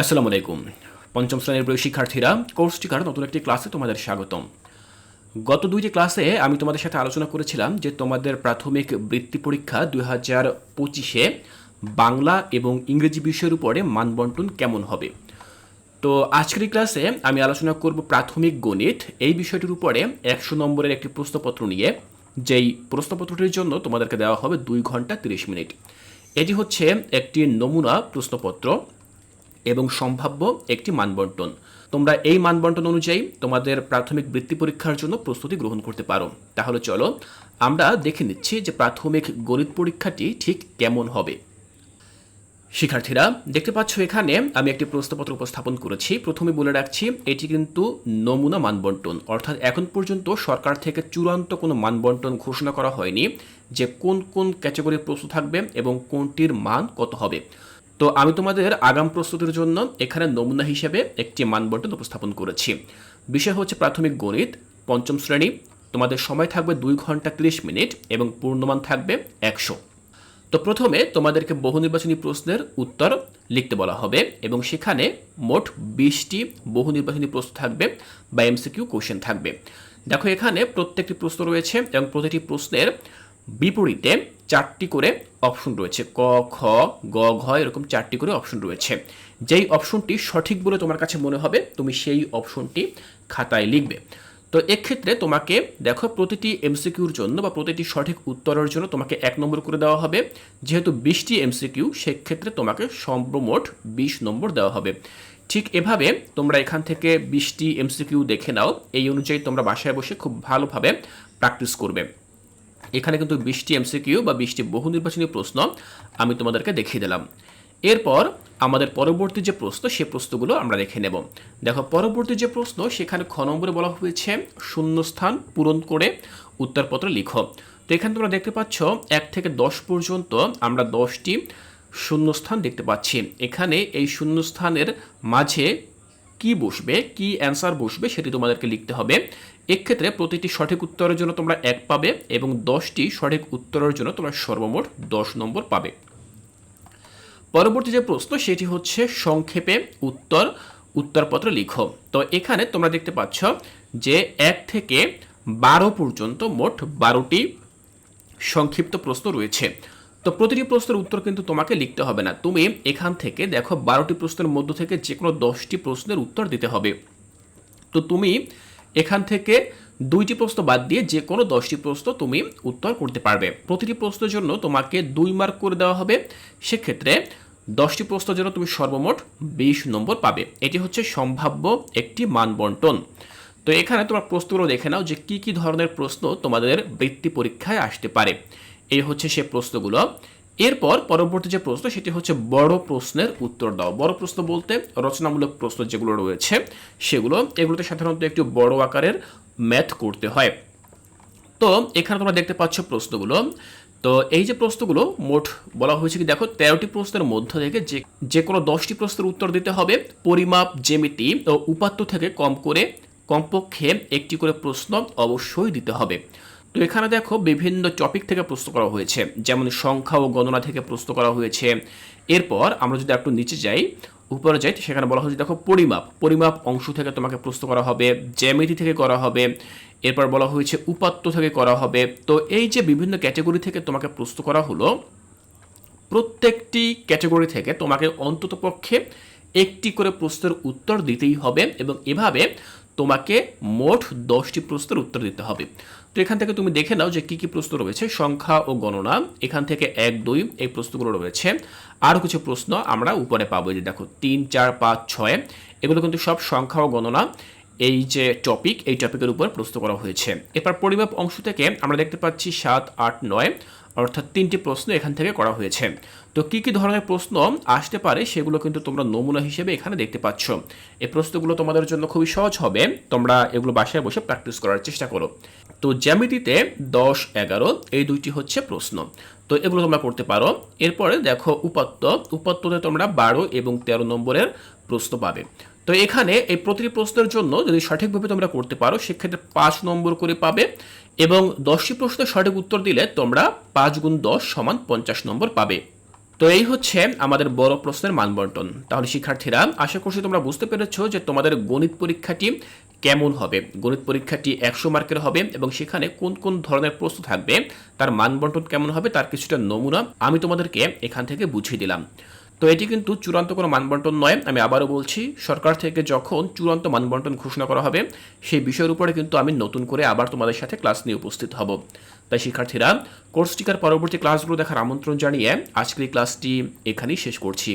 আসসালামু আলাইকুম পঞ্চম শ্রেণির প্রিয় শিক্ষার্থীরা কোর্স টিকার নতুন একটি ক্লাসে তোমাদের স্বাগতম। গত দুইটি ক্লাসে আমি তোমাদের সাথে আলোচনা করেছিলাম যে তোমাদের প্রাথমিক বৃত্তি পরীক্ষা দুই হাজার পঁচিশে বাংলা এবং ইংরেজি বিষয়ের উপরে মানবন্টন কেমন হবে? তো আজকের ক্লাসে আমি আলোচনা করব প্রাথমিক গণিত। এই বিষয়টির উপরে একশো নম্বরের একটি প্রশ্নপত্র নিয়ে, যেই প্রশ্নপত্রটির জন্য তোমাদেরকে দেওয়া হবে দুই ঘণ্টা তিরিশ মিনিট। এটি হচ্ছে একটি নমুনা প্রশ্নপত্র। এবং সম্ভাব্য একটি মানবন্টন। তোমরা এই মানবন্টন অনুযায়ী তোমাদের প্রাথমিক বৃত্তি পরীক্ষার জন্য প্রস্তুতি গ্রহণ করতে পারো। তাহলে চলো, আমরা দেখে নিচ্ছি যে প্রাথমিক গণিত পরীক্ষাটি ঠিক কেমন হবে। শিক্ষার্থীরা, দেখতে পাচ্ছ এখানে আমি একটি প্রশ্নপত্র উপস্থাপন করেছি। প্রথমে বলে রাখছি, এটি কিন্তু নমুনা মানবন্টন। অর্থাৎ এখন পর্যন্ত সরকার থেকে চূড়ান্ত কোনো মানবন্টন ঘোষণা করা হয়নি যে কোন কোন ক্যাটাগরির প্রশ্ন থাকবে এবং কোনটির মান কত হবে। তো আমি তোমাদের আগাম প্রস্তুতির জন্য এখানে নমুনা হিসেবে একটি মানবন্টন উপস্থাপন করেছি। বিষয় হচ্ছে প্রাথমিক গণিত, পঞ্চম শ্রেণি। তোমাদের সময় থাকবে দুই ঘণ্টা তিরিশ মিনিট এবং পূর্ণমান থাকবে একশো। তো প্রথমে তোমাদেরকে বহু নির্বাচনী প্রশ্নের উত্তর লিখতে বলা হবে এবং সেখানে মোট বিশটি বহু নির্বাচনী প্রশ্ন থাকবে বা এমসিকিউ কোশ্চেন থাকবে। দেখো এখানে প্রত্যেকটি প্রশ্ন রয়েছে এবং প্রতিটি প্রশ্নের বিপরীতে চারটি করে অপশন রয়েছে। ক, খ, গ, ঘ এরকম চারটি করে অপশন রয়েছে। যেই অপশনটি সঠিক বলে তোমার কাছে মনে হবে, তুমি সেই অপশনটি খাতায় লিখবে। তো এক্ষেত্রে তোমাকে দেখো প্রতিটি এমসিকিউর জন্য বা প্রতিটি সঠিক উত্তরের জন্য তোমাকে এক নম্বর করে দেওয়া হবে। যেহেতু বিশটি এমসিকিউ সেক্ষেত্রে তোমাকে সর্বমোট বিশ নম্বর দেওয়া হবে। ঠিক এভাবে তোমরা এখান থেকে বিশটি এমসিকিউ দেখে নাও। এই অনুযায়ী তোমরা বাসায় বসে খুব ভালোভাবে প্র্যাকটিস করবে। এখানে কিন্তু বিশটি এমসিকিউ বা বিশটি বহু নির্বাচনী প্রশ্ন আমি তোমাদেরকে দেখিয়ে দিলাম। এরপর আমাদের পরবর্তী যে প্রশ্ন, সে প্রশ্নগুলো আমরা দেখে নেব। দেখো, পরবর্তী যে প্রশ্ন, সেখানে খ নম্বরে বলা হয়েছে, শূন্যস্থান পূরণ করে উত্তরপত্র লিখো। তো এখানে তোমরা দেখতে পাচ্ছ, এক থেকে দশ পর্যন্ত আমরা দশটি শূন্যস্থান দেখতে পাচ্ছি। এখানে এই শূন্যস্থানের মাঝে কি বসবে, কি অ্যান্সার বসবে সেটি তোমাদেরকে লিখতে হবে। এক্ষেত্রে প্রতিটি সঠিক উত্তরের জন্য তোমরা এক পাবে এবং দশটি সঠিক উত্তরের জন্য তোমরা সর্বমোট দশ নম্বর পাবে। পরবর্তী যে প্রশ্ন, সেটি হচ্ছে সংক্ষেপে উত্তর, উত্তরপত্র লিখো। তো এখানে তোমরা দেখতে পাচ্ছ যে এক থেকে বারো পর্যন্ত মোট বারোটি সংক্ষিপ্ত প্রশ্ন রয়েছে। তো প্রতিটি প্রশ্নের উত্তর কিন্তু তোমাকে লিখতে হবে না। তুমি এখান থেকে দেখো বারোটি প্রশ্নের মধ্য থেকে যে কোনো দশটি প্রশ্নের উত্তর দিতে হবে। তো তুমি এখান থেকে দুইটি প্রশ্ন বাদ দিয়ে যে কোনো দশটি প্রশ্ন তুমি উত্তর করতে পারবে। প্রতিটি প্রশ্নের জন্য তোমাকে দুই মার্ক করে দেওয়া হবে। সেক্ষেত্রে দশটি প্রশ্নের জন্য তুমি সর্বমোট বিশ নম্বর পাবে। এটি হচ্ছে সম্ভাব্য একটি মান বন্টন তো এখানে তোমার প্রশ্নগুলো দেখে নাও যে কি কি ধরনের প্রশ্ন তোমাদের বৃত্তি পরীক্ষায় আসতে পারে। এই হচ্ছে সে প্রশ্নগুলো। এরপর পরবর্তী যে প্রশ্ন, সেটি হচ্ছে বড় প্রশ্নের উত্তর দাও। বড় প্রশ্ন বলতে রচনামূলক প্রশ্ন যেগুলো রয়েছে, সেগুলো, এগুলোতে সাধারণত একটু বড় আকারের ম্যাথ করতে হয়। তো, এখানে তোমরা দেখতে পাচ্ছ প্রশ্নগুলো। তো, এই যে প্রশ্নগুলো, মোট বলা হয়েছে কি, দেখো, তেরোটি প্রশ্নের মধ্য থেকে যে যে কোনো দশটি প্রশ্নের উত্তর দিতে হবে। পরিমাপ, জ্যামিতি ও উপাত্ত থেকে কম করে কমপক্ষে একটি করে প্রশ্ন অবশ্যই দিতে হবে। তো এখানে দেখো বিভিন্ন টপিক থেকে প্রশ্ন করা হয়েছে, যেমন সংখ্যা ও গণনা থেকে প্রশ্ন করা হয়েছে। এরপর আমরা যদি একটু নিচে যাই, উপরে যাই সেখানে বলা হয়েছে, দেখো পরিমাপ পরিমাপ অংশ থেকে তোমাকে প্রশ্ন করা হবে, জ্যামিতি থেকে করা হবে, এরপর বলা হয়েছে উপাত্ত থেকে করা হবে। তো এই যে বিভিন্ন ক্যাটাগরি থেকে তোমাকে প্রশ্ন করা হলো, প্রত্যেকটি ক্যাটাগরি থেকে তোমাকে অন্ততপক্ষে একটি করে প্রশ্নের উত্তর দিতেই হবে এবং এভাবে তোমাকে মোট দশটি প্রশ্নের উত্তর দিতে হবে। তো এখান থেকে তুমি দেখে নাও যে কী কী প্রশ্ন রয়েছে, সংখ্যা ও গণনা। এখান থেকে এক, দুই এই প্রশ্নগুলো রয়েছে। আরও কিছু প্রশ্ন আমরা উপরে পাবো যে দেখো, তিন, চার, পাঁচ, ছয়। এগুলো কিন্তু সব সংখ্যা ও গণনা এই যে টপিক এই টপিকের উপর প্রশ্ন করা হয়েছে। এরপর পরিমাপ অংশ থেকে আমরা দেখতে পাচ্ছি সাত, আট, নয়। অর্থাৎ তিনটি প্রশ্ন এখান থেকে করা হয়েছে। তো কী কী ধরনের প্রশ্ন আসতে পারে সেগুলো কিন্তু তোমরা নমুনা হিসেবে এখানে দেখতে পাচ্ছ। এই প্রশ্নগুলো তোমাদের জন্য খুবই সহজ হবে। তোমরা এগুলো বাসায় বসে প্র্যাকটিস করার চেষ্টা করো। তো জ্যামিতিতে দশ, এগারো, এই দুইটি হচ্ছে প্রশ্ন। তো এগুলো তোমরা করতে পারো। এরপরে দেখো উপাত্ত। উপাত্ততে তোমরা বারো এবং তেরো নম্বরের প্রশ্ন পাবে। তো এখানে এই প্রতিটি প্রশ্নের জন্য যদি সঠিকভাবে তোমরা করতে পারো, সেক্ষেত্রে পাঁচ নম্বর করে পাবে এবং দশটি প্রশ্নের সঠিক উত্তর দিলে তোমরা পাঁচ গুণ দশ সমান পঞ্চাশ নম্বর পাবে। তো এই হচ্ছে আমাদের বড় প্রশ্নের মানবন্টন। তাহলে শিক্ষার্থীরা, আশা করছি তোমরা বুঝতে পেরেছ যে তোমাদের গণিত পরীক্ষাটি কেমন হবে। গণিত পরীক্ষাটি একশো মার্কের হবে এবং সেখানে কোন কোন ধরনের প্রশ্ন থাকবে, তার মানবন্টন কেমন হবে, তার কিছুটা নমুনা আমি তোমাদেরকে এখান থেকে বুঝিয়ে দিলাম। তো এটি কিন্তু চূড়ান্ত কোনো মানবন্টন নয়। আমি আবারও বলছি, সরকার থেকে যখন চূড়ান্ত মানবন্টন ঘোষণা করা হবে, সেই বিষয়ের উপরে কিন্তু আমি নতুন করে আবার তোমাদের সাথে ক্লাস নিয়ে উপস্থিত হব। তাই শিক্ষার্থীরা, কোর্স টিকার পরবর্তী ক্লাসগুলো দেখার আমন্ত্রণ জানিয়ে আজকের এই ক্লাসটি এখানেই শেষ করছি।